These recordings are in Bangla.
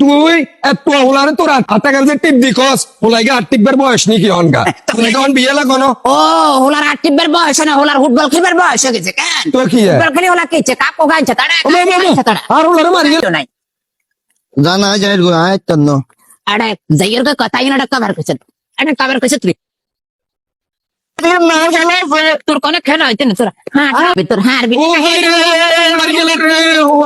তুই এত ওলারে তোর হাতে গেল যে টিপ দি কস? ওলাইগে আর টিপের বয়স নাকি অনকা তুই কেমন বিয়ে লাগানো? ও হোলার আর টিপের বয়স না হোলার ফুটবল খেলবার বয়স হয়ে গেছে কেন? তো কি? ফুটবল খেলে হোলা কিছে কাকো গাইছে তাড়া আর ওলারে মারি গেল। নাই। জানা যায় গো আয় তন্ন আরে জাইয়ের কে কথা ইনাটা কভার করছে। আরে কভার করছে তুই। তোর কোনে খেলা হইতে না তোরা হ্যাঁ ভিতর হ্যাঁ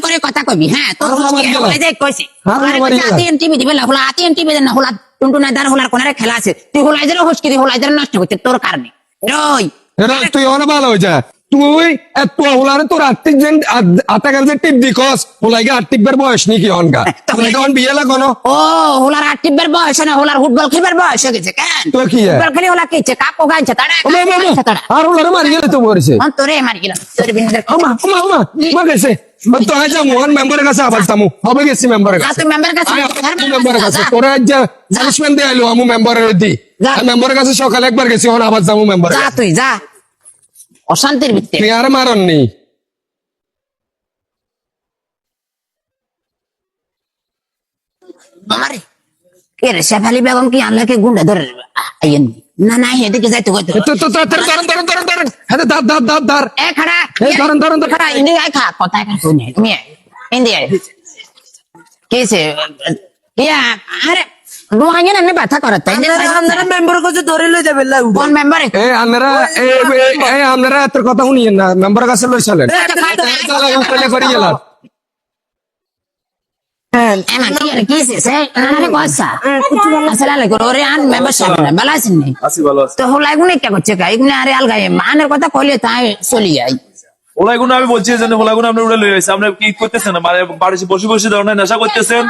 করে কথা কবি হ্যাঁ? তোর। কইছি। টিভি দিবে না হোলা আতিয়ান টিভি দেন না হোলা টুনটু না দার হোলার কোনারে খেলা আছে। তুই হোলাই যারা হোস্কি হোলাই যারা নষ্ট করছে তোর কারণে। রই। তুই অনেক ভালো হয়ে যা তুই এত ওলারে তোর আর্থিক আতা গেল যে টিপ দি কস ওলাইগে আর টিপের বয়স নাকি অনকা তুই কেমন বিয়ে লাগানো। ও হোলার আর টিপের বয়স না হোলার ফুটবল খেলবার বয়স হয়ে গেছে কেন তো কি? ফুটবল খেলে হোলা কিছে কাকো গাইছে তাড়া আর মারি গেলে তো মরেছে। অন তোরে মারি গেলাম তোর বিন্দর ওমা ওমা ওমা মা গেছে। তো আজ মোহন মেম্বারের কাছে আবার তামু হবে গেছি মেম্বারের যা কাছে। কাছে মেম্বারের কাছে। তোরা আজ পানিশমেন্ট দিয়ে আমু মেম্বারের দি। যা। মেম্বারের কাছে সকালে একবার গেছি এখন আবার যাব মেম্বারের যা তুই যা। অশান্তির ভিত্তি আর আমারে কে শেফালি বেগম কি আনলে কি গুন্ডা ধরে আইয়েন না না হেদিকে যাইতে কইতে তো তো তো ধরন ধরন ধরন ধরন হ্যাঁ দাঁত দাঁত দাঁত দাঁত এ খাড়া এই ধরেন, ধরেন, ধরেন। খাড়া ইন্দি আই খা কথা খা শুনে তুমি ইন্দি আই কেসে ইয়া আরে রোহাঙ্গে না ব্যথা করে তাই আপনারা মেম্বার কাছে ধরে লই যাবে লাগু কোন মেম্বার এ? আপনারা এ এ আপনারা এত কথা শুনিয়েন না কাছে লই চলেন। এমন কথা কইলে তাই চলি যাই ওলাগুলো আমি বলছি যে ওলাগুলো আপনি উড়ে লয়ে গেছে। আপনি কি করতেছেন? মানে বাড়িতে বসে বসে ধরনের নেশা করতেছেন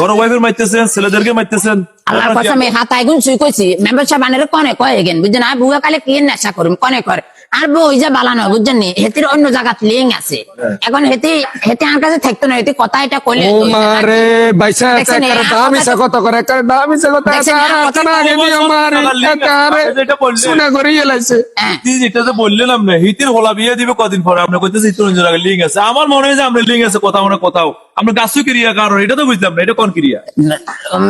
বড় ওয়াইফের মারতেছেন ছেলেদেরকে মারতেছেন। আল্লাহর কসম আমি আইগুন গুন সুই কইছি সাহেব আনের কোনে কয় এগেন বুঝছেন? আর বুয়া কালে কি নেশা করুম? কনে করে। আর বউ যা বালানো বুঝছেন নি? হেতির অন্য জায়গাত লিঙ্ক আছে। এখন হেতি হেতি আমার কাছে থাকতো না হেতি কথা এটা কইলে ও মারে বাইসা একটা দাম ইসা কত করে? একটা দাম ইসা কত আর এই আতনা আগে দিয়ে মারে বললেন। শুনে করে গেলাইছে হ্যাঁ। তুই যেটা যে বললেন আপনি হিতির হোলা বিয়ে দিবে কদিন পরে? আপনি কইতেছে অন্য জায়গায় লিঙ্ক আছে। আমার মনে হয় যে আপনার লিঙ্ক আছে কথা মানে কোথাও। আমরা গাছু ক্রিয়া কারণ এটা তো বুঝলাম না এটা কোন ক্রিয়া?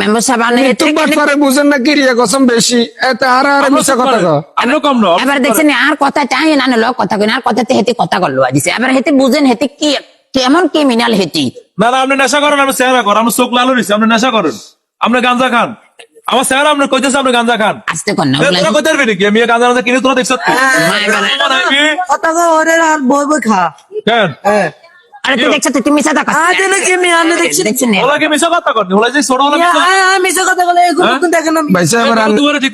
মেম্বারশিপ আনে তুমি বাট করে বুঝেন না কি রিয়া কসম বেশি। এত আর আর মিছা কথা কও আমরা কম না এবার দেখছেন আর কথা চাই না লোক কথা কই না আর কথাতে হেতি কথা করল আজিছে এবার হেতি বুঝেন হেতি কি কেমন ক্রিমিনাল হেতি? না না আপনি নেশা করেন আপনি চেহারা করেন আপনি চোখ লাল হয়েছে আপনি নেশা করেন। আপনি গাঞ্জা খান। আমার চেহারা আপনি কইতেছে আপনি গাঞ্জা খান। আসতে কর না তোরা কইতে পারবি নাকি? আমি গাঞ্জা গাঞ্জা কিনে তোরা দেখছ কথা কো ওরে আর বই বই খা। কেন? হ্যাঁ। আরে তুই দেখছ তুই মিছা কথা আজ নাকি আমি আনে দেখছি। দেখছেন না? ওলাকে মিশা কথা করনি ওলা যে ছোট ওলা আমি মিছে কথা বলে এগুলো কিন্তু দেখেন আমি। বাইসা এবার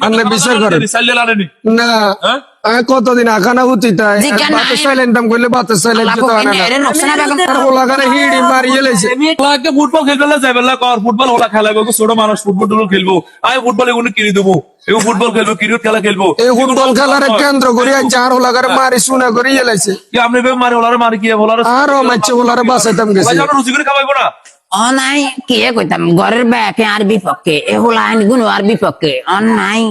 আনলে বিচার করে না। হ্যাঁ? কতদিন? আখানা হুতি তাই? জিজ্ঞান না, বাতে সাইলেন্টাম করলে বাতে সাইলেন্ট না ওলা হিড়ি মারিয়ে ওলাকে ফুটবল খেলবে না যাবে কর ফুটবল ওলা খেলাবে ছোট মানুষ ফুটবল টুটবল খেলব। আমি ফুটবল এগুলো কিনে দেবো। এগুলো ফুটবল খেলব ক্রিকেট খেলা খেলব। এই ফুটবল খেলার কেন্দ্র করে চার ওলা করে মারি শুনে করে লাইছে কি আপনি ভেবে মারি ওলারে মারি কি ওলারে আরও মারছে ওলারে বাসাইতাম গেছে। ভাই আমরা রুচি করে খাওয়াইবো না? ও নাই কি এ কইতাম ঘরের ব্যাকে আর বিপক্ষে এ হলো গুণ আর বিপক্ষে অন নাই।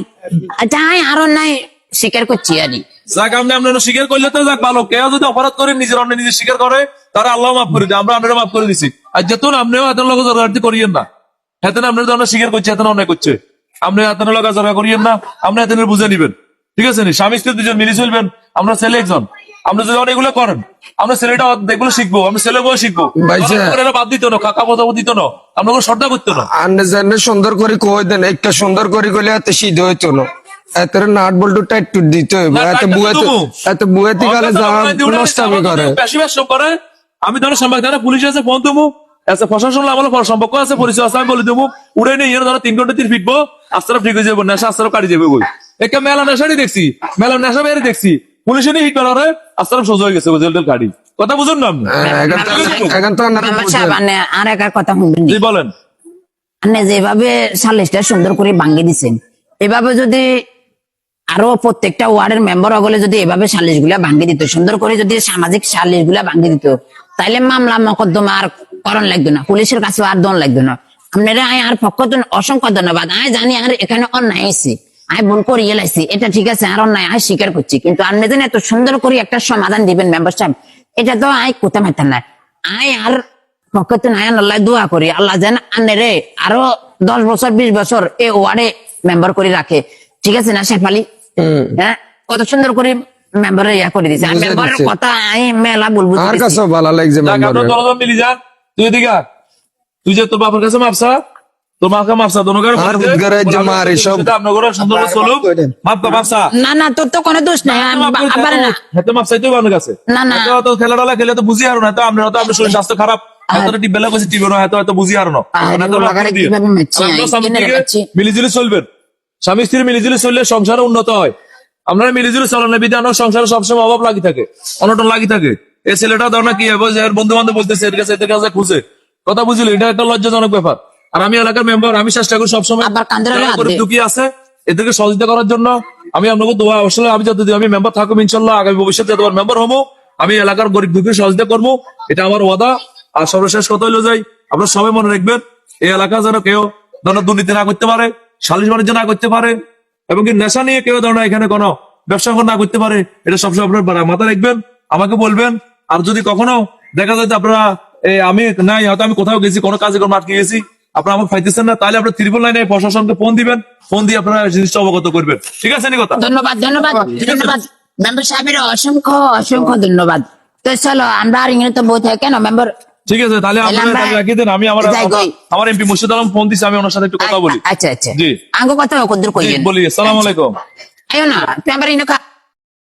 আচ্ছা আরও নাই। স্বীকার করছি আরই। যাক আপনি আপনার স্বীকার করলে তো যাক ভালো। কেউ যদি অপরাধ করে নিজের অন্য নিজে স্বীকার করে তারা আল্লাহ মাফ করে দেয় আমরা আপনারা মাফ করে দিছি। আর যেতন আপনিও হাতের লোক জোগাড়ি করিয়েন না। হাতেন আপনার জন্য স্বীকার করছে হাতেন অন্যায় করছে। আপনি হাতের লোক জোগাড় করিয়েন না। আপনি হাতেন বুঝে নিবেন। ঠিক আছে স্বামী স্ত্রী দুজন মিলে চলবেন। আমরা ছেলে একজন। আপনি যদি অনেকগুলো করেন আমরা ছেলেটা এগুলো শিখব আমরা ছেলে বউ শিখব। আমরা বাদ দিত না কাকা কথা দিত না আমরা কোনো শ্রদ্ধা করতো না। সুন্দর করে কই দেন একটা সুন্দর করে কইলে এত সিদ্ধ হইতো না। এত নাট বল্টু টাইট টুট দিতে হইব। এত বুয়েতে এত বুয়েতে গেলে যা নষ্টামি করে। আমি ধরো সম্পর্ক ধরো পুলিশ আছে ফোন দেবো আচ্ছা প্রশাসন আমার পর সম্পর্ক আছে পরিচয় আছে আমি বলে দেবো। উড়ে নিয়ে ধরো তিন ঘণ্টা তিন ফিটবো আস্তারা ঠিক হয়ে যাব নেশা আস্তারা কাটি যাবে বই একটা মেলা নেশারই দেখছি মেলা নেশা বেড়ে দেখছি। পুলিশে নিয়ে হিট আস্তারা সোজা হয়ে গেছে জেল টেল গাড়ি। কথা বুঝুন না আপনি। সাহেব আনে আর একার কথা শুনবেন বলেন। আপনি যেভাবে সালিশটা সুন্দর করে ভাঙ্গি দিছেন এভাবে যদি আরও প্রত্যেকটা ওয়ার্ডের মেম্বার হলে যদি এভাবে সালিশগুলা ভাঙ্গি দিত, সুন্দর করে যদি সামাজিক সালিশগুলা ভাঙ্গি দিত, তাইলে মামলা মকদ্দমা আর করণ লাগতো না, পুলিশের কাছে আর দন লাগতো না। আপনারা আয় আর পক্ষ অসংখ্য ধন্যবাদ। আমি জানি আর এখানে অন্যায় ভুল করে এলাইছি এটা ঠিক আছে, আর অন্যায় স্বীকার করছি, কিন্তু আপনি এত সুন্দর করে একটা সমাধান দিবেন মেম্বার সাহেব, এটা তো আই কোথা মাইতাম না। আই আর নাই আল্লাহ দোয়া করি, আল্লাহ আরও দশ বছর, বিশ বছর এ ওয়ার্ডে মেম্বার করে রাখে। ঠিক আছে না, শেফালি? হ্যাঁ? কত সুন্দর করে মেম্বার ইয়া করে দিছে। মেম্বারের কথা আমি মেলা বলব আর কাছে ভালো লাগছে মেম্বারের। আমরা মিলি যান। তুই এদিকে তুই যে তোর বাবার কাছে মাপসা তোর মাকে মাপসা দোনো করে আর যে মার এসব। আপনার ঘরে সুন্দর মাপকা মাপসা। না না তোর তো কোনো দোষ নাই। আমি আবার না। হাতে মাপসাই তো আপনার কাছে। না, না। তো খেলা টেলা খেলে তো বুঝি আর না তো আপনার তো আপনার শরীর স্বাস্থ্য খারাপ। বসে টিপে না হয়তো হয়তো বুঝি আর না চলবেন। স্বামী স্ত্রী মিলিজুলি চললে সংসার উন্নত হয়। আপনারা মিলিজুলি চলেন বিধান সংসারে সবসময় অভাব লাগি থাকে অনটন লাগি থাকে। এই ছেলেটা ধর না কি বন্ধু বান্ধব বলতেছে এর কাছে এদের কাছে খুঁজে। কথা বুঝলি এটা একটা লজ্জাজনক ব্যাপার। আর আমি এলাকার মেম্বার আমি চেষ্টা করি সবসময়। দুঃখী আছে এদেরকে সহযোগিতা করার জন্য আমি আপনাকে দোয়া আসলে আমি যতদিন আমি মেম্বার থাকব ইনশাল্লাহ আগামী ভবিষ্যতে যতবার মেম্বার হব আমি এলাকার গরিব দুঃখীর সহযোগিতা করব এটা আমার ওয়াদা। আর সর্বশেষ কথা হইল যাই আপনারা সবাই মনে রাখবেন এই এলাকা যেন কেউ ধরো দুর্নীতি না করতে পারে সালিশ বাণিজ্য না করতে পারে এবং কি নেশা নিয়ে কেউ ধরো এখানে কোনো ব্যবসা না করতে পারে এটা সবসময় আপনার মাথায় রাখবেন আমাকে বলবেন। আর যদি কখনো দেখা যায় যে আপনারা আমি নাই হয়তো আমি কোথাও গেছি কোনো কাজে কোনো আটকে গেছি আপনারা আমাকে পাইতেছেন না তাহলে আপনার ত্রিপল লাইনে প্রশাসনকে ফোন দিবেন ফোন দিয়ে আপনারা জিনিসটা অবগত করবেন। ঠিক আছে নি কথা? ধন্যবাদ ধন্যবাদ ধন্যবাদ। মেম্বার সাহেবের অসংখ্য অসংখ্য ধন্যবাদ। তো চলো আমরা আর ইংরেজি তো বই থাকে কেন মেম্বার ঠিক আছে তাহলে আপনারা রাখিয়ে দেন আমি আমার আমার এমপি মুর্শিদ আলম ফোন দিছে আমি ওনার সাথে একটু কথা বলি। আচ্ছা আচ্ছা। জি। আঙ্গ কথা কদ্দুর বলি আসসালামু আলাইকুম। আয়ো না